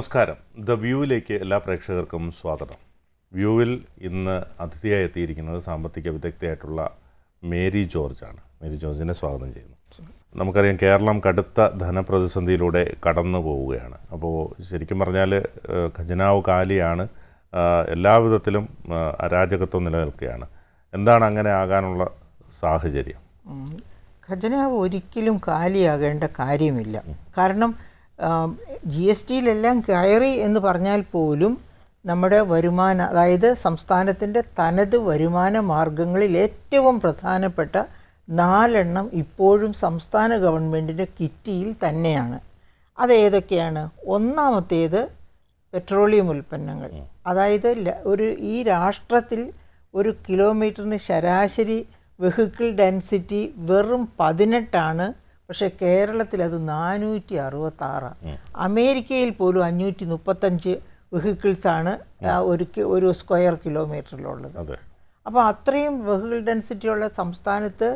നമസ്കാരം. ദ വ്യൂവിലേക്ക് എല്ലാ പ്രേക്ഷകർക്കും സ്വാഗതം. വ്യൂവിൽ ഇന്ന് അതിഥിയായി എത്തിയിരിക്കുന്നത് സാമ്പത്തിക വിദഗ്ധയായിട്ടുള്ള മേരി ജോർജാണ് മേരി ജോർജിനെ സ്വാഗതം ചെയ്യുന്നു. നമുക്കറിയാം കേരളം കടുത്ത ധനപ്രതിസന്ധിയിലൂടെ കടന്നു പോവുകയാണ്. അപ്പോൾ ശരിക്കും പറഞ്ഞാൽ ഖജനാവ് കാലിയാണ് എല്ലാവിധത്തിലും അരാജകത്വം നിലനിൽക്കുകയാണ്. എന്താണ് അങ്ങനെ ആകാനുള്ള സാഹചര്യം? ഖജനാവ് ഒരിക്കലും കാലിയാകേണ്ട കാര്യമില്ല. കാരണം ജി എസ് ടിയിലെല്ലാം കയറി എന്ന് പറഞ്ഞാൽ പോലും നമ്മുടെ വരുമാന അതായത് സംസ്ഥാനത്തിന്റെ തനത് വരുമാന മാർഗങ്ങളിൽ ഏറ്റവും പ്രധാനപ്പെട്ട നാലെണ്ണം ഇപ്പോഴും സംസ്ഥാന ഗവൺമെന്റിന്റെ കിറ്റിയിൽ തന്നെയാണ്. അത് ഏതൊക്കെയാണ് ഒന്നാമത്തേത് പെട്രോളിയം ഉൽപ്പന്നങ്ങൾ. അതായത് ഒരു ഈ രാഷ്ട്രത്തിൽ ഒരു കിലോമീറ്ററിന് ശരാശരി വെഹിക്കിൾ ഡെൻസിറ്റി വെറും പതിനെട്ടാണ് പക്ഷേ കേരളത്തിൽ അത് നാനൂറ്റി അറുപത്താറാണ് അമേരിക്കയിൽ പോലും അഞ്ഞൂറ്റി മുപ്പത്തഞ്ച് വെഹിക്കിൾസാണ് ഒരു ഒരു സ്ക്വയർ കിലോമീറ്ററിലുള്ളത്. അപ്പോൾ അത്രയും വെഹിക്കിൾ ഡെൻസിറ്റി ഉള്ള സംസ്ഥാനത്ത്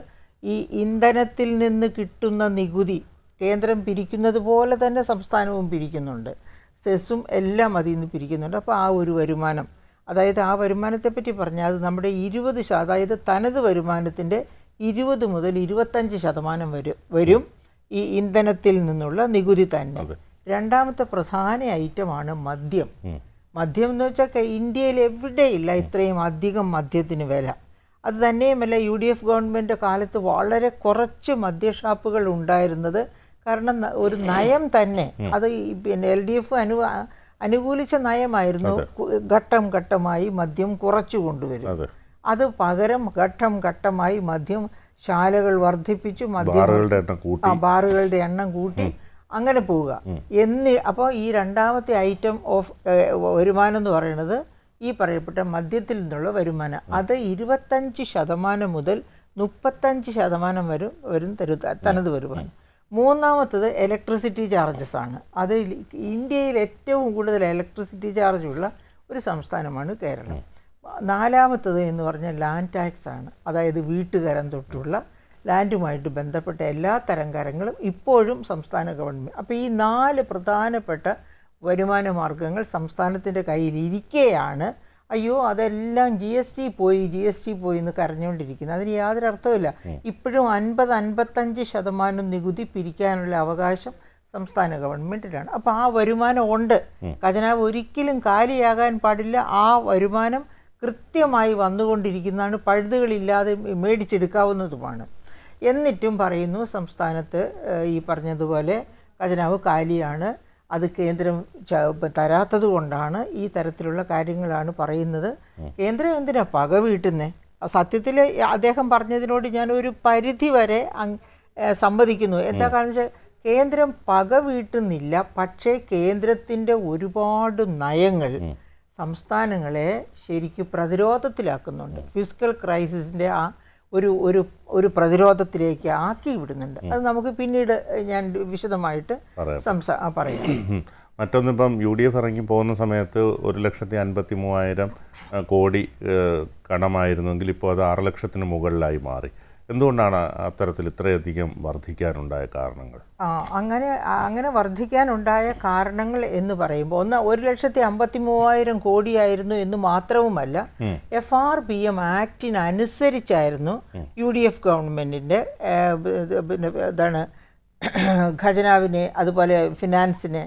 ഈ ഇന്ധനത്തിൽ നിന്ന് കിട്ടുന്ന നികുതി കേന്ദ്രം പിരിക്കുന്നത് പോലെ തന്നെ സംസ്ഥാനവും പിരിക്കുന്നുണ്ട്. സെസ്സും എല്ലാം അതിൽ നിന്ന് പിരിക്കുന്നുണ്ട്. അപ്പോൾ ആ ഒരു വരുമാനം അതായത് ആ വരുമാനത്തെപ്പറ്റി പറഞ്ഞാൽ അത് നമ്മുടെ ഇരുപത് അതായത് തനത് വരുമാനത്തിന്റെ ഇരുപത് മുതൽ ഇരുപത്തഞ്ച് ശതമാനം വരും വരും ഈ ഇന്ധനത്തിൽ നിന്നുള്ള നികുതി തന്നെ. രണ്ടാമത്തെ പ്രധാന ഐറ്റമാണ് മദ്യം. മദ്യം എന്ന് വെച്ചാൽ ഇന്ത്യയിൽ എവിടെയില്ല ഇത്രയും അധികം മദ്യത്തിന് വില. അത് തന്നെയുമല്ല യു ഡി എഫ് ഗവൺമെന്റ് കാലത്ത് വളരെ കുറച്ച് മദ്യഷാപ്പുകൾ ഉണ്ടായിരുന്നത്. കാരണം ഒരു നയം തന്നെ. അത് പിന്നെ എൽ ഡി എഫ് അനു അനുകൂലിച്ച നയമായിരുന്നു. ഘട്ടം ഘട്ടമായി മദ്യം കുറച്ചു കൊണ്ടുവരും. അതെ പകരം ഘട്ടം ഘട്ടമായി മദ്യം ശാലകൾ വർദ്ധിപ്പിച്ചു മദ്യം ബാറുകളുടെ എണ്ണം കൂട്ടി. ആ ബാറുകളുടെ എണ്ണം കൂട്ടി. അങ്ങനെ പോവുക. എന്നി അപ്പോൾ ഈ രണ്ടാമത്തെ ഐറ്റം ഓഫ് വരുമാനം എന്ന് പറയുന്നത് ഈ പറയപ്പെട്ട മദ്യത്തിൽ നിന്നുള്ള വരുമാനം. അത് ഇരുപത്തഞ്ച് ശതമാനം മുതൽ മുപ്പത്തഞ്ച് ശതമാനം വരും വരും തരു തനത് വരുമാനം. മൂന്നാമത്തത് ഇലക്ട്രിസിറ്റി ചാർജസ് ആണ്. അത് ഇന്ത്യയിൽ ഏറ്റവും കൂടുതൽ ഇലക്ട്രിസിറ്റി ചാർജുള്ള ഉള്ള ഒരു സംസ്ഥാനമാണ് കേരളം. നാലാമത്തത് എന്ന് പറഞ്ഞാൽ ലാൻഡ് ടാക്സ് ആണ്. അതായത് വീട്ടുകരം തൊട്ടുള്ള ലാൻഡുമായിട്ട് ബന്ധപ്പെട്ട എല്ലാ തരം കരങ്ങളും ഇപ്പോഴും സംസ്ഥാന ഗവൺമെന്റ് അപ്പോൾ ഈ നാല് പ്രധാനപ്പെട്ട വരുമാന മാർഗങ്ങൾ സംസ്ഥാനത്തിന്റെ കയ്യിലിരിക്കെയാണ് അയ്യോ അതെല്ലാം ജി എസ് ടി പോയി ജി എസ് ടി പോയി എന്ന് കരഞ്ഞുകൊണ്ടിരിക്കുന്നത് അതിന് യാതൊരു അർത്ഥമില്ല ഇപ്പോഴും അൻപത് അൻപത്തഞ്ച് ശതമാനം നികുതി പിരിക്കാനുള്ള അവകാശം സംസ്ഥാന ഗവൺമെന്റിനാണ് അപ്പോൾ ആ വരുമാനം ഉണ്ട്. ഖജനാവ് ഒരിക്കലും കാലിയാകാൻ പാടില്ല. ആ വരുമാനം കൃത്യമായി വന്നുകൊണ്ടിരിക്കുന്നതാണ്. പഴുതുകളില്ലാതെ മേടിച്ചെടുക്കാവുന്നതുമാണ്. എന്നിട്ടും പറയുന്നു സംസ്ഥാനത്ത് ഈ പറഞ്ഞതുപോലെ ഖജനാവ് കാലിയാണ്. അത് കേന്ദ്രം ച- തരാത്തത് കൊണ്ടാണ് ഈ തരത്തിലുള്ള കാര്യങ്ങളാണ് പറയുന്നത്. കേന്ദ്രം എന്തിനാ പക വീട്ടുന്നേ? സത്യത്തിൽ അദ്ദേഹം പറഞ്ഞതിനോട് ഞാൻ ഒരു പരിധി വരെ സമ്മതിക്കുന്നു. എന്താ കാരണം വെച്ചാൽ കേന്ദ്രം പക വീട്ടുന്നില്ല. പക്ഷേ കേന്ദ്രത്തിന്റെ ഒരുപാട് നയങ്ങൾ സംസ്ഥാനങ്ങളെ ശരിക്കും പ്രതിരോധത്തിലാക്കുന്നുണ്ട്. ഫിസിക്കൽ ക്രൈസിസിന്റെ ആ ഒരു ഒരു ഒരു പ്രതിരോധത്തിലേക്ക് ആക്കി വിടുന്നുണ്ട്. അത് നമുക്ക് പിന്നീട് ഞാൻ വിശദമായിട്ട് സംസാ പറയാം. മറ്റൊന്നിപ്പം യു ഡി എഫ് ഇറങ്ങി പോകുന്ന സമയത്ത് ഒരു ലക്ഷത്തി അൻപത്തി മൂവായിരം കോടി കടമായിരുന്നെങ്കിൽ ഇപ്പോൾ അത് ആറ് ലക്ഷത്തിന് മുകളിലായി മാറി. എന്തുകൊണ്ടാണ് അത്തരത്തിൽ ഇത്രയധികം വർദ്ധിക്കാനുണ്ടായ കാരണങ്ങൾ? ആ അങ്ങനെ അങ്ങനെ വർദ്ധിക്കാനുണ്ടായ കാരണങ്ങൾ എന്ന് പറയുമ്പോൾ ഒന്ന് ഒരു ലക്ഷത്തി അമ്പത്തി മൂവായിരം കോടിയായിരുന്നു എന്ന് മാത്രവുമല്ല എഫ് ആർ ബി എം ആക്ടിനനുസരിച്ചായിരുന്നു യു ഡി എഫ് ഗവൺമെന്റിന്റെ പിന്നെ ഇതാണ് ഖജനാവിനെ അതുപോലെ ഫിനാൻസിനെ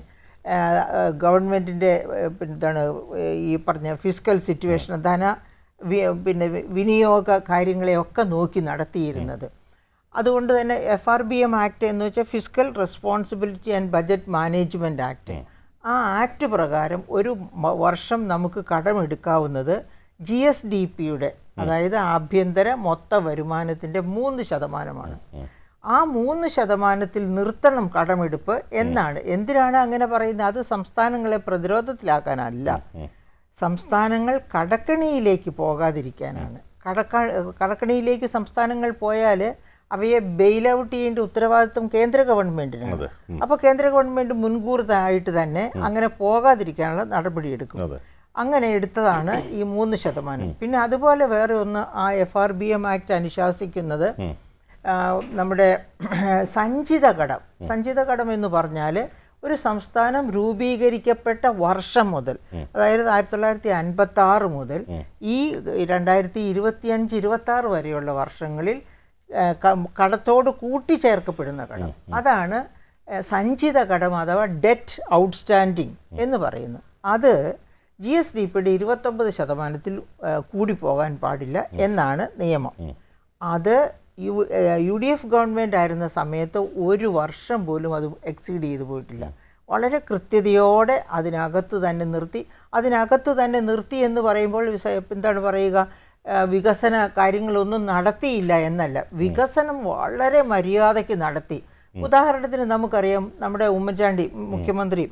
ഗവൺമെന്റിന്റെ പിന്നെ എന്താണ് ഈ പറഞ്ഞ ഫിസിക്കൽ സിറ്റുവേഷൻ ധന പിന്നെ വിനിയോഗ കാര്യങ്ങളെയൊക്കെ നോക്കി നടത്തിയിരുന്നത്. അതുകൊണ്ട് തന്നെ F R B M act എന്ന് വെച്ചാൽ fiscal responsibility and budget management act ആ ആക്ട് പ്രകാരം ഒരു വർഷം നമുക്ക് കടമെടുക്കാവുന്നത് ജി എസ് ഡി പിയുടെ അതായത് ആഭ്യന്തര മൊത്ത വരുമാനത്തിന്റെ മൂന്ന് ശതമാനമാണ്. ആ മൂന്ന് ശതമാനത്തിൽ നിർത്തണം കടമെടുപ്പ് എന്നാണ്. എന്തിനാണ് അങ്ങനെ പറയുന്നത്? അത് സംസ്ഥാനങ്ങളെ പ്രതിരോധത്തിലാക്കാനല്ല. സംസ്ഥാനങ്ങൾ കടക്കണിയിലേക്ക് പോകാതിരിക്കാനാണ്. കടക്ക കടക്കണിയിലേക്ക് സംസ്ഥാനങ്ങൾ പോയാൽ അവയെ ബെയിൽ ഔട്ട് ചെയ്യേണ്ട ഉത്തരവാദിത്വം കേന്ദ്ര ഗവൺമെന്റിനാണ് അപ്പോൾ കേന്ദ്ര ഗവൺമെന്റ് മുൻകൂറായിട്ട് തന്നെ അങ്ങനെ പോകാതിരിക്കാനുള്ള നടപടിയെടുക്കും അങ്ങനെ എടുത്തതാണ് ഈ മൂന്ന് ശതമാനം. പിന്നെ അതുപോലെ വേറെ ഒന്ന് ആ F R B M act അനുശാസിക്കുന്നത് നമ്മുടെ സഞ്ചിത കടം സഞ്ചിത കടം എന്ന് പറഞ്ഞാൽ ഒരു സംസ്ഥാനം രൂപീകരിക്കപ്പെട്ട വർഷം മുതൽ അതായത് ആയിരത്തി തൊള്ളായിരത്തി അൻപത്തി ആറ് മുതൽ ഈ രണ്ടായിരത്തി ഇരുപത്തിയഞ്ച് ഇരുപത്തി ആറ് വരെയുള്ള വർഷങ്ങളിൽ കടത്തോട് കൂട്ടിച്ചേർക്കപ്പെടുന്ന കടം. അതാണ് സഞ്ചിത കടം അഥവാ ഡെറ്റ് ഔട്ട്സ്റ്റാൻഡിങ് എന്ന് പറയുന്നു. അത് ജി എസ് ഡി പിയുടെ ഇരുപത്തൊമ്പത് ശതമാനത്തിൽ കൂടി കൂടിപ്പോകാൻ പാടില്ല എന്നാണ് നിയമം. അത് U U D F government ആയിരുന്ന സമയത്ത് ഒരു വർഷം പോലും അത് എക്സീഡ് ചെയ്തു പോയിട്ടില്ല. വളരെ കൃത്യതയോടെ അതിനകത്ത് തന്നെ നിർത്തി. അതിനകത്ത് തന്നെ നിർത്തി എന്ന് പറയുമ്പോൾ എന്താണ് പറയുക വികസന കാര്യങ്ങളൊന്നും നടത്തിയില്ല എന്നല്ല. വികസനം വളരെ മര്യാദയ്ക്ക് നടത്തി. ഉദാഹരണത്തിന് നമുക്കറിയാം നമ്മുടെ ഉമ്മൻചാണ്ടി മുഖ്യമന്ത്രി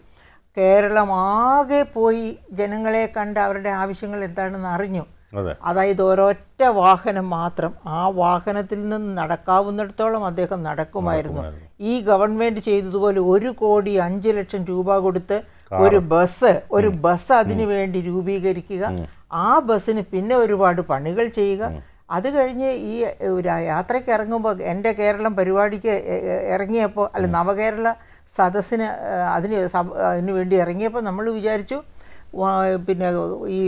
കേരളം ആകെ പോയി ജനങ്ങളെ കണ്ട് അവരുടെ ആവശ്യങ്ങൾ എന്താണെന്ന് അറിഞ്ഞു. അതായത് ഒരൊറ്റ വാഹനം മാത്രം ആ വാഹനത്തിൽ നിന്ന് നടക്കാവുന്നിടത്തോളം അദ്ദേഹം നടക്കുമായിരുന്നു. ഈ ഗവൺമെന്റ് ചെയ്തതുപോലെ ഒരു കോടി അഞ്ച് ലക്ഷം രൂപ കൊടുത്ത് ഒരു ബസ് ഒരു ബസ് അതിനു വേണ്ടി രൂപീകരിക്കുക. ആ ബസ്സിന് പിന്നെ ഒരുപാട് പണികൾ ചെയ്യുക. അത് കഴിഞ്ഞ് ഈ ഒരു യാത്രയ്ക്ക് ഇറങ്ങുമ്പോൾ എന്റെ കേരളം പരിപാടിക്ക് ഇറങ്ങിയപ്പോൾ അല്ല നവകേരള സദസ്സിന് അതിന് അതിനു വേണ്ടി ഇറങ്ങിയപ്പോൾ നമ്മൾ വിചാരിച്ചു പിന്നെ ഈ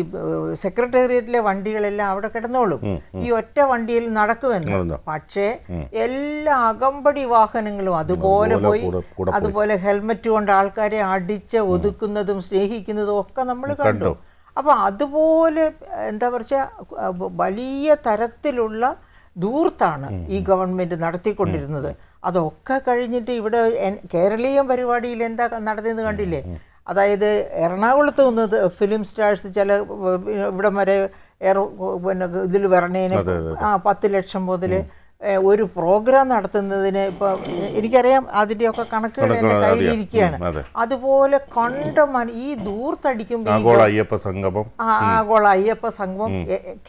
സെക്രട്ടേറിയറ്റിലെ വണ്ടികളെല്ലാം അവിടെ കിടന്നോളും. ഈ ഒറ്റ വണ്ടിയിൽ നടക്കുമെന്ന്. പക്ഷേ എല്ലാ അകമ്പടി വാഹനങ്ങളും അതുപോലെ പോയി അതുപോലെ ഹെൽമറ്റ് കൊണ്ട് ആൾക്കാരെ അടിച്ച് ഒതുക്കുന്നതും സ്നേഹിക്കുന്നതും ഒക്കെ നമ്മൾ കണ്ടു. അപ്പോൾ അതുപോലെ എന്താ പറയുക വലിയ തരത്തിലുള്ള ദൂർത്താണ് ഈ ഗവൺമെന്റ് നടത്തിക്കൊണ്ടിരുന്നത്. അതൊക്കെ കഴിഞ്ഞിട്ട് ഇവിടെ കേരളീയം പരിപാടിയിൽ എന്താ നടത്തിയെന്ന് കണ്ടില്ലേ? അതായത് എറണാകുളത്ത് നിന്ന് ഫിലിം സ്റ്റാർസ് ചില ഇവിടം വരെ എയർ പിന്നെ ഇതിൽ വരണേന് ആ പത്ത് ലക്ഷം മുതൽ ഒരു പ്രോഗ്രാം നടത്തുന്നതിന് ഇപ്പോൾ എനിക്കറിയാം അതിന്റെയൊക്കെ കണക്കുകൾ എന്റെ കയ്യിലിരിക്കുകയാണ്. അതുപോലെ കണ്ട മന ഈ ദൂർത്തടിക്കുമ്പോൾ ആഗോള അയ്യപ്പ സംഗമം. ആഗോള അയ്യപ്പ സംഗമം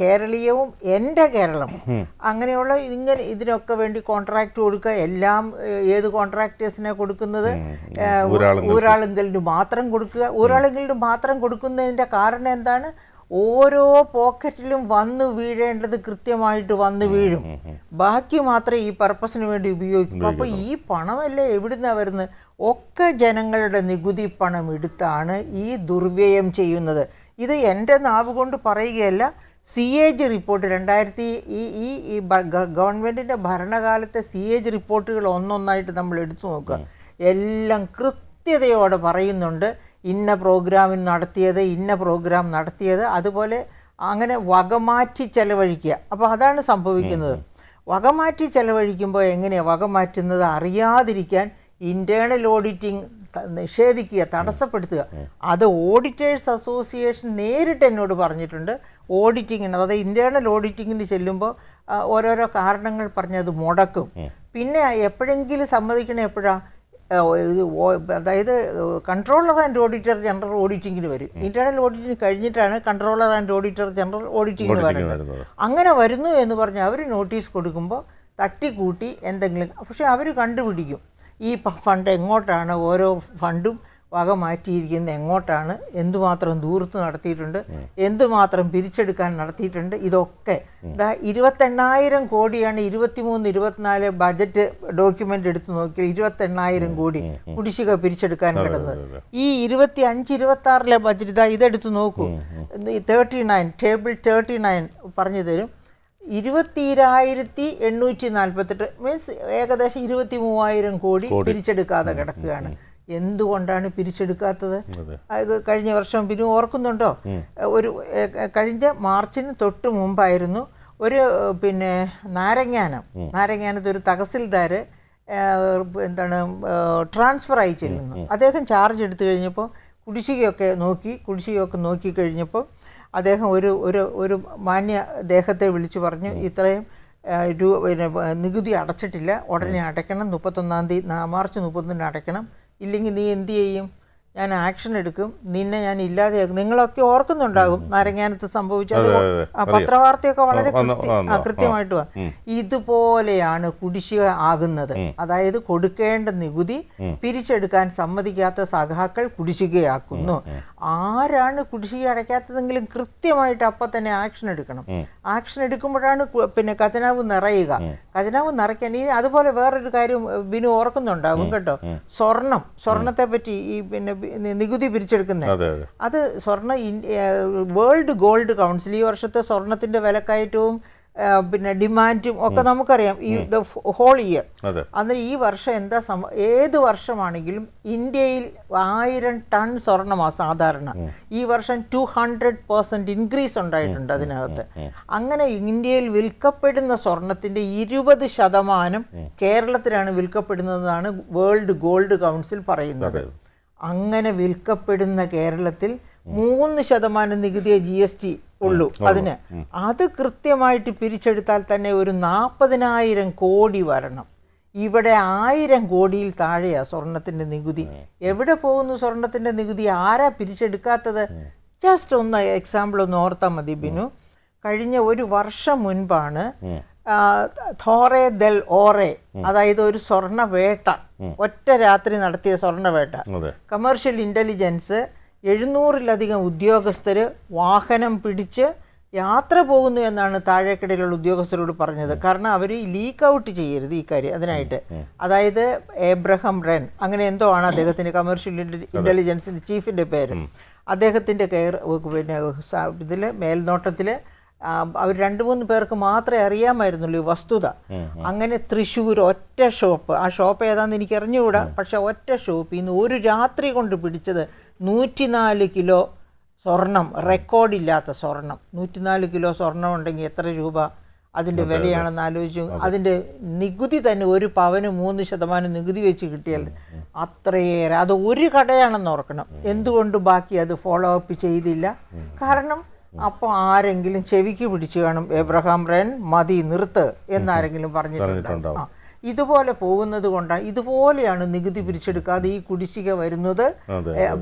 കേരളീയവും എന്റെ കേരളം. അങ്ങനെയുള്ള ഇങ്ങനെ ഇതിനൊക്കെ വേണ്ടി കോൺട്രാക്ട് കൊടുക്കുക. എല്ലാം ഏത് കോൺട്രാക്ടേഴ്സിനെ കൊടുക്കുന്നത് ഒരാളെങ്കിലും. ഊരാളുങ്കലിന് മാത്രം കൊടുക്കുക. ഊരാളുങ്കലിന് മാത്രം കൊടുക്കുന്നതിന്റെ കാരണം എന്താണ്? ഓരോ പോക്കറ്റിലും വന്നു വീഴേണ്ടത് കൃത്യമായിട്ട് വന്നു വീഴും. ബാക്കി മാത്രമേ ഈ പർപ്പസിന് വേണ്ടി ഉപയോഗിക്കൂ. അപ്പോൾ ഈ പണമല്ലേ എവിടുന്ന വരുന്നത് ഒക്കെ ജനങ്ങളുടെ നികുതി പണം എടുത്താണ് ഈ ദുർവ്യയം ചെയ്യുന്നത്. ഇത് എന്റെ നാവ് കൊണ്ട് പറയുകയല്ല സി എ ജി റിപ്പോർട്ട് രണ്ടായിരത്തി ഈ ഈ ഈ ഗവൺമെന്റിന്റെ ഭരണകാലത്തെ സി എ ജി റിപ്പോർട്ടുകൾ ഒന്നൊന്നായിട്ട് നമ്മൾ എടുത്തു നോക്കുക. എല്ലാം കൃത്യതയോടെ പറയുന്നുണ്ട്. ഇന്ന പ്രോഗ്രാമിന് നടത്തിയത് ഇന്ന പ്രോഗ്രാം നടത്തിയത് അതുപോലെ അങ്ങനെ വകമാറ്റി ചെലവഴിക്കുക. അപ്പോൾ അതാണ് സംഭവിക്കുന്നത്. വകമാറ്റി ചെലവഴിക്കുമ്പോൾ എങ്ങനെയാണ് വകമാറ്റുന്നത് അറിയാതിരിക്കാൻ ഇന്റേണൽ ഓഡിറ്റിംഗ് നിഷേധിക്കുക തടസ്സപ്പെടുത്തുക. അത് ഓഡിറ്റേഴ്സ് അസോസിയേഷൻ നേരിട്ട് എന്നോട് പറഞ്ഞിട്ടുണ്ട്. ഓഡിറ്റിങ്ങിന് അതായത് ഇന്റേണൽ ഓഡിറ്റിങ്ങിന് ചെല്ലുമ്പോൾ ഓരോരോ കാരണങ്ങൾ പറഞ്ഞത് മുടക്കും. പിന്നെ എപ്പോഴെങ്കിലും സമ്മതിക്കണേ എപ്പോഴാണ് ഇത് അതായത് കൺട്രോളർ ആൻഡ് ഓഡിറ്റർ ജനറൽ ഓഡിറ്റിങ്ങിന് വരും. ഇന്റേണൽ ഓഡിറ്റിംഗ് കഴിഞ്ഞിട്ടാണ് കൺട്രോളർ ആൻഡ് ഓഡിറ്റർ ജനറൽ ഓഡിറ്റിങ്ങിന് വരുന്നത്. അങ്ങനെ വരുന്നു എന്ന് പറഞ്ഞ് അവർ നോട്ടീസ് കൊടുക്കുമ്പോൾ തട്ടിക്കൂട്ടി എന്തെങ്കിലും പക്ഷേ അവർ കണ്ടുപിടിക്കും. ഈ ഫണ്ട് എങ്ങോട്ടാണ് ഓരോ ഫണ്ടും വക മാറ്റിയിരിക്കുന്നത് എങ്ങോട്ടാണ്? എന്തുമാത്രം ദൂരത്ത് നടത്തിയിട്ടുണ്ട്? എന്തുമാത്രം പിരിച്ചെടുക്കാൻ നടത്തിയിട്ടുണ്ട്? ഇതൊക്കെ. ഇതാ ഇരുപത്തെണ്ണായിരം കോടിയാണ് ഇരുപത്തിമൂന്ന് ഇരുപത്തിനാല് ബജറ്റ് ഡോക്യുമെന്റ് എടുത്ത് നോക്കിയാൽ ഇരുപത്തെണ്ണായിരം കോടി കുടിശ്ശിക പിരിച്ചെടുക്കാൻ കിടന്നത്. ഈ ഇരുപത്തി അഞ്ച് ഇരുപത്തി ആറിലെ ബജറ്റ് ഇതാ ഇതെടുത്ത് നോക്കൂ. Thirty nine table thirty nine പറഞ്ഞു തരും. ഇരുപത്തിരായിരത്തി എണ്ണൂറ്റി നാൽപ്പത്തെട്ട് മീൻസ് ഏകദേശം ഇരുപത്തി മൂവായിരം കോടി. പിരിച്ചെടുക്കാതെ കിടക്കുകയാണ്. എന്തുകൊണ്ടാണ് പിരിച്ചെടുക്കാത്തത്? അത്. കഴിഞ്ഞ വർഷം പിന്നെ ഓർക്കുന്നുണ്ടോ? ഒരു കഴിഞ്ഞ മാർച്ചിന് തൊട്ട് മുമ്പായിരുന്നു ഒരു പിന്നെ നാരങ്ങാനം. നാരങ്ങാനത്ത് ഒരു തഹസിൽദാർ എന്താണ് ട്രാൻസ്ഫർ ആയി ചെല്ലുന്നു. അദ്ദേഹം ചാർജ് എടുത്തു കഴിഞ്ഞപ്പോൾ കുടിശ്ശികയൊക്കെ നോക്കി കുടിശ്ശികയൊക്കെ നോക്കി കഴിഞ്ഞപ്പോൾ അദ്ദേഹം ഒരു ഒരു ഒരു മാന്യ ദേഹത്തെ വിളിച്ചു പറഞ്ഞു ഇത്രയും രൂപ രൂ പിന്നെ നികുതി അടച്ചിട്ടില്ല. ഉടനെ അടയ്ക്കണം. മുപ്പത്തൊന്നാം തീയതി മാർച്ച് മുപ്പത്തൊന്നിന് അടയ്ക്കണം. ഇല്ലെങ്കിൽ നീ എന്തു ചെയ്യും? ഞാൻ ആക്ഷൻ എടുക്കും. നിന്നെ ഞാൻ ഇല്ലാതെയാക്കും. നിങ്ങളൊക്കെ ഓർക്കുന്നുണ്ടാകും. നാരങ്ങാനത്ത് സംഭവിച്ചത് അതെ. ആ പത്രവാർത്തയൊക്കെ വളരെ വന്നു, വന്നു. കൃത്യമായിട്ട് വാ. ഇതുപോലെയാണ് കുടിശ്ശിക ആകുന്നത്. അതായത് കൊടുക്കേണ്ട നികുതി പിരിച്ചെടുക്കാൻ സമ്മതിക്കാത്ത സഖാക്കൾ കുടിശ്ശികയാക്കുന്നു. ആരാണ് കുടിശ്ശിക അടയ്ക്കാത്തതെങ്കിലും കൃത്യമായിട്ട് അപ്പം തന്നെ ആക്ഷൻ എടുക്കണം. ആക്ഷൻ എടുക്കുമ്പോഴാണ് പിന്നെ ഖജനാവ് നിറയുക. ഖജനാവ് നിറയ്ക്കാൻ ഇനി അതുപോലെ വേറൊരു കാര്യം ബിനു ഓർക്കുന്നുണ്ടാവും കേട്ടോ. സ്വർണം. സ്വർണത്തെ പറ്റി ഈ പിന്നെ നികുതി പിരിച്ചെടുക്കുന്നത് അതെ സ്വർണ വേൾഡ് ഗോൾഡ് കൗൺസിൽ ഈ വർഷത്തെ സ്വർണത്തിന്റെ വിലക്കയറ്റവും പിന്നെ ഡിമാൻഡും ഒക്കെ നമുക്കറിയാം. ഈ ദ ഹോൾ ഇയർ. അന്നേരം ഈ വർഷം എന്താ സംഭവം ഏത് വർഷമാണെങ്കിലും ഇന്ത്യയിൽ ആയിരം ടൺ സ്വർണമാണ് സാധാരണ. ഈ വർഷം ടു ഹൺഡ്രഡ് പെർസെന്റ് ഇൻക്രീസ് ഉണ്ടായിട്ടുണ്ട് അതിനകത്ത്. അങ്ങനെ ഇന്ത്യയിൽ വിൽക്കപ്പെടുന്ന സ്വർണത്തിന്റെ ഇരുപത് ശതമാനം കേരളത്തിലാണ് വിൽക്കപ്പെടുന്നതെന്നാണ് വേൾഡ് ഗോൾഡ് കൗൺസിൽ പറയുന്നത്. അങ്ങനെ വിൽക്കപ്പെടുന്ന കേരളത്തിൽ മൂന്ന് ശതമാനം നികുതിയെ ജി എസ് ടി ഉള്ളൂ അതിന്. അത് കൃത്യമായിട്ട് പിരിച്ചെടുത്താൽ തന്നെ ഒരു നാൽപ്പതിനായിരം കോടി വരണം. ഇവിടെ ആയിരം കോടിയിൽ താഴെയാണ് സ്വർണത്തിന്റെ നികുതി. എവിടെ പോകുന്നു സ്വർണത്തിന്റെ നികുതി? ആരാ പിരിച്ചെടുക്കാത്തത്? ജസ്റ്റ് ഒന്ന് എക്സാമ്പിൾ ഒന്ന് ഓർത്താൽ മതി ബിനു. കഴിഞ്ഞ ഒരു വർഷം മുൻപാണ് തോറെ ദൽ ഓറെ അതായത് ഒരു സ്വർണവേട്ട. ഒറ്റ രാത്രി നടത്തിയ സ്വർണവേട്ട. കമേർഷ്യൽ കമേഴ്ഷ്യൽ ഇന്റലിജൻസ് എഴുന്നൂറിലധികം ഉദ്യോഗസ്ഥർ വാഹനം പിടിച്ച് യാത്ര പോകുന്നു എന്നാണ് താഴേക്കിടയിലുള്ള ഉദ്യോഗസ്ഥരോട് പറഞ്ഞത്. കാരണം അവർ ലീക്ക് ഔട്ട് ചെയ്യരുത് ഈ കാര്യം അതിനായിട്ട്. അതായത് ഏബ്രഹം റെൻ അങ്ങനെ എന്തോ ആണ് അദ്ദേഹത്തിന്റെ കമേഴ്ഷ്യൽ ഇന്റലിജൻസിന്റെ ചീഫിന്റെ പേര്. അദ്ദേഹത്തിന്റെ കെയർ പിന്നെ ഇതിൽ മേൽനോട്ടത്തിൽ അവർ രണ്ട് മൂന്ന് പേർക്ക് മാത്രമേ അറിയാമായിരുന്നുള്ളൂ ഈ വസ്തുത. അങ്ങനെ തൃശ്ശൂർ ഒറ്റ ഷോപ്പ്. ആ ഷോപ്പ് ഏതാണെന്ന് എനിക്ക് അറിഞ്ഞുകൂടാ. പക്ഷെ ഒറ്റ ഷോപ്പിൽ നിന്ന് ഒരു രാത്രി കൊണ്ട് പിടിച്ചത് നൂറ്റിനാല് കിലോ സ്വർണം. റെക്കോർഡില്ലാത്ത സ്വർണം. നൂറ്റിനാല് കിലോ സ്വർണം ഉണ്ടെങ്കിൽ എത്ര രൂപ? അതിന്റെ വിലയാണെന്ന് ആലോചിച്ചു. അതിന്റെ നികുതി തന്നെ ഒരു പവന് മൂന്ന് ശതമാനം നികുതി വെച്ച് കിട്ടിയാൽ അത്രയേറെ. അത് ഒരു കടയാണെന്ന് ഓർക്കണം. എന്തുകൊണ്ട് ബാക്കി അത് ഫോളോ അപ്പ് ചെയ്തില്ല? കാരണം അപ്പോൾ ആരെങ്കിലും ചെവിക്ക് പിടിച്ചു കാണും എബ്രഹാം റെൻ മതി നിർത്ത് എന്നാരെങ്കിലും പറഞ്ഞിട്ടുണ്ടാവും. ആ ഇതുപോലെ പോകുന്നത് കൊണ്ടാണ് ഇതുപോലെയാണ് നികുതി പിരിച്ചെടുക്കാതെ ഈ കുടിശ്ശിക വരുന്നത്.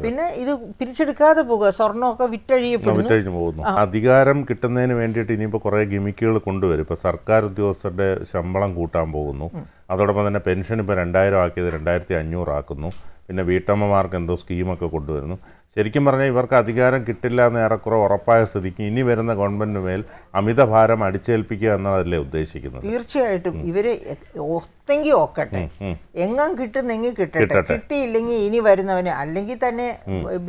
പിന്നെ ഇത് പിരിച്ചെടുക്കാതെ പോകുക സ്വർണമൊക്കെ വിറ്റഴിയപ്പെടുന്നു. പോകുന്നു. അധികാരം കിട്ടുന്നതിന് വേണ്ടിയിട്ട് ഇനിയിപ്പോൾ കുറേ ഗിമിക്കുകൾ കൊണ്ടുവരും. ഇപ്പോൾ സർക്കാർ ഉദ്യോഗസ്ഥരുടെ ശമ്പളം കൂട്ടാൻ പോകുന്നു. അതോടൊപ്പം തന്നെ പെൻഷൻ ഇപ്പോൾ രണ്ടായിരം ആക്കിയത് രണ്ടായിരത്തി അഞ്ഞൂറ് ആക്കുന്നു. പിന്നെ വീട്ടമ്മമാർക്ക് എന്തോ സ്കീമൊക്കെ കൊണ്ടുവരുന്നു. ശരിക്കും പറഞ്ഞാൽ ഇവർക്ക് അധികാരം കിട്ടില്ല എന്ന് ഏറെക്കുറെ ഉറപ്പായ സ്ഥിതിക്ക് ഇനി വരുന്ന ഗവൺമെന്റിന് മേൽ അമിതഭാരം അടിച്ചേൽപ്പിക്കുക എന്നതല്ലേ ഉദ്ദേശിക്കുന്നത്. തീർച്ചയായിട്ടും ഇവർ ഒത്തെങ്കിൽ ഒക്കട്ടെ എങ്ങും കിട്ടുന്നെങ്കിൽ കിട്ടട്ടെ. കിട്ടിയില്ലെങ്കിൽ ഇനി വരുന്നവന് അല്ലെങ്കിൽ തന്നെ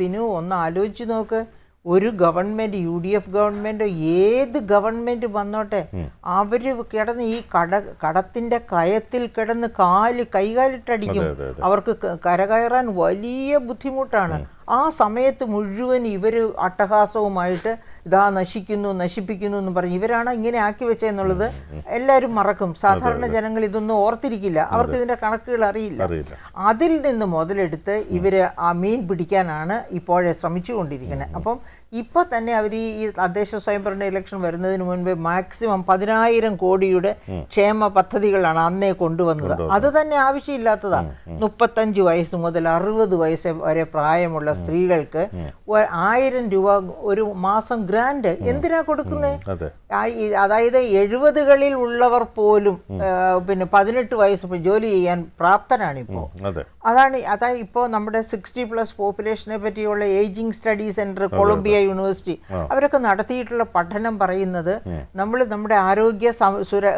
ബിനു ഒന്ന് ആലോചിച്ച് നോക്ക്. ഒരു government U D F government ഏത് ഗവൺമെന്റ് വന്നോട്ടെ അവർ കിടന്ന് ഈ കട കടത്തിന്റെ കയത്തിൽ കിടന്ന് കാൽ കൈകാലിട്ടടിക്കും. അവർക്ക് കരകയറാൻ വലിയ ബുദ്ധിമുട്ടാണ്. ആ സമയത്ത് മുഴുവൻ ഇവർ അട്ടഹാസവുമായിട്ട് ഇതാ നശിക്കുന്നു നശിപ്പിക്കുന്നു എന്ന് പറഞ്ഞ് ഇവരാണ് ഇങ്ങനെ ആക്കി വെച്ചെന്നുള്ളത് എല്ലാവരും മറക്കും. സാധാരണ ജനങ്ങൾ ഇതൊന്നും ഓർത്തിരിക്കില്ല. അവർക്ക് ഇതിന്റെ കണക്കുകൾ അറിയില്ല. അതിൽ നിന്ന് മുതലെടുത്ത് ഇവർ ആ മീൻ പിടിക്കാനാണ് ഇപ്പോഴേ ശ്രമിച്ചുകൊണ്ടിരിക്കുന്നത്. അപ്പം ഇപ്പൊ തന്നെ അവർ ഈ തദ്ദേശ സ്വയംഭരണ ഇലക്ഷൻ വരുന്നതിന് മുൻപ് മാക്സിമം പതിനായിരം കോടിയുടെ ക്ഷേമ പദ്ധതികളാണ് അന്നേ കൊണ്ടുവന്നത്. അത് തന്നെ ആവശ്യമില്ലാത്തതാണ് മുപ്പത്തഞ്ച് വയസ്സ് മുതൽ അറുപത് വയസ്സ് വരെ പ്രായമുള്ള സ്ത്രീകൾക്ക് ആയിരം രൂപ ഒരു മാസം ഗ്രാൻഡ് എന്തിനാ കൊടുക്കുന്നത് അതായത് എഴുപതുകളിൽ ഉള്ളവർ പോലും പിന്നെ പതിനെട്ട് വയസ്സ് ജോലി ചെയ്യാൻ പ്രാപ്തനാണ് ഇപ്പോൾ അതാണ് അതായത് ഇപ്പോൾ നമ്മുടെ സിക്സ്റ്റി പ്ലസ് പോപ്പുലേഷനെ പറ്റിയുള്ള ageing study centre Columbia university അവരൊക്കെ നടത്തിയിട്ടുള്ള പഠനം പറയുന്നത് നമ്മൾ നമ്മുടെ ആരോഗ്യ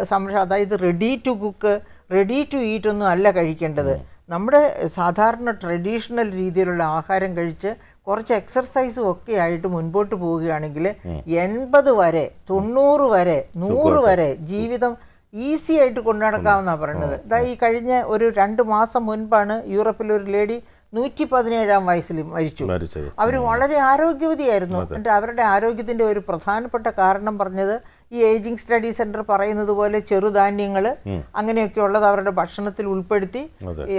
സംര അതായത് ready to cook ready to eat ഒന്നും അല്ല കഴിക്കേണ്ടത്. നമ്മുടെ സാധാരണ ട്രഡീഷണൽ രീതിയിലുള്ള ആഹാരം കഴിച്ച് കുറച്ച് എക്സർസൈസും ഒക്കെ ആയിട്ട് മുൻപോട്ട് പോവുകയാണെങ്കിൽ എൺപത് വരെ തൊണ്ണൂറ് വരെ നൂറ് വരെ ജീവിതം ഈസി ആയിട്ട് കൊണ്ടു നടക്കാമെന്നാണ് പറയുന്നത് ഈ കഴിഞ്ഞ ഒരു രണ്ട് മാസം മുൻപാണ് യൂറോപ്പിൽ ഒരു ലേഡി നൂറ്റി പതിനേഴാം വയസ്സിൽ മരിച്ചു. അവർ വളരെ ആരോഗ്യവതിയായിരുന്നു. എന്നിട്ട് അവരുടെ ആരോഗ്യത്തിന്റെ ഒരു പ്രധാനപ്പെട്ട കാരണം പറഞ്ഞത് ഈ ഏജിങ് സ്റ്റഡി സെന്റർ പറയുന്നത് പോലെ ചെറുധാന്യങ്ങൾ അങ്ങനെയൊക്കെ ഉള്ളത് അവരുടെ ഭക്ഷണത്തിൽ ഉൾപ്പെടുത്തി